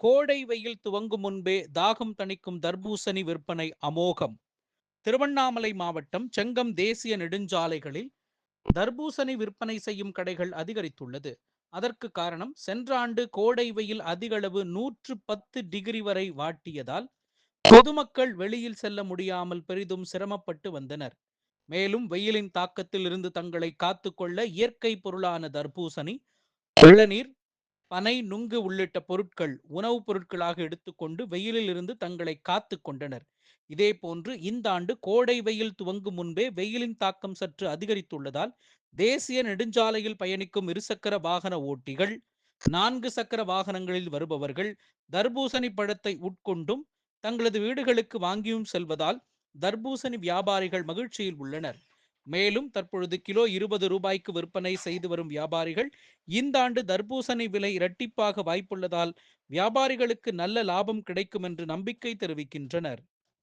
கோடை வெயில் துவங்கும் முன்பே தாகம் தணிக்கும் தர்பூசணி விற்பனை அமோகம். திருவண்ணாமலை மாவட்டம் செங்கம் தேசிய நெடுஞ்சாலைகளில் தர்பூசணி விற்பனை செய்யும் கடைகள் அதிகரித்துள்ளது. அதற்கு காரணம் சென்ற ஆண்டு கோடை வெயில் அதிகளவு நூற்று பத்து டிகிரி வரை வாட்டியதால் பொதுமக்கள் வெளியில் செல்ல முடியாமல் பெரிதும் சிரமப்பட்டு வந்தனர். மேலும் வெயிலின் தாக்கத்தில் இருந்து தங்களை காத்துக்கொள்ள இயற்கை பொருளான தர்பூசணி இளநீர் பனை நுங்கு உள்ளிட்ட பொருட்கள் உணவுப் பொருட்களாக எடுத்துக்கொண்டு வெயிலில் இருந்து தங்களை காத்து கொண்டனர். இதே போன்று இந்த ஆண்டு கோடை வெயில் துவங்கும் முன்பே வெயிலின் தாக்கம் சற்று அதிகரித்துள்ளதால் தேசிய நெடுஞ்சாலையில் பயணிக்கும் இருசக்கர வாகன ஓட்டிகள் நான்கு சக்கர வாகனங்களில் வருபவர்கள் தர்பூசணி பழத்தை உட்கொண்டும் தங்களது வீடுகளுக்கு வாங்கியும் செல்வதால் தர்பூசணி வியாபாரிகள் மகிழ்ச்சியில் உள்ளனர். மேலும் தற்பொழுது கிலோ இருபது ரூபாய்க்கு விற்பனை செய்து வரும் வியாபாரிகள் இந்த ஆண்டு தர்பூசணி விலை இரட்டிப்பாக வாய்ப்புள்ளதால் வியாபாரிகளுக்கு நல்ல லாபம் கிடைக்கும் என்று நம்பிக்கை தெரிவிக்கின்றனர்.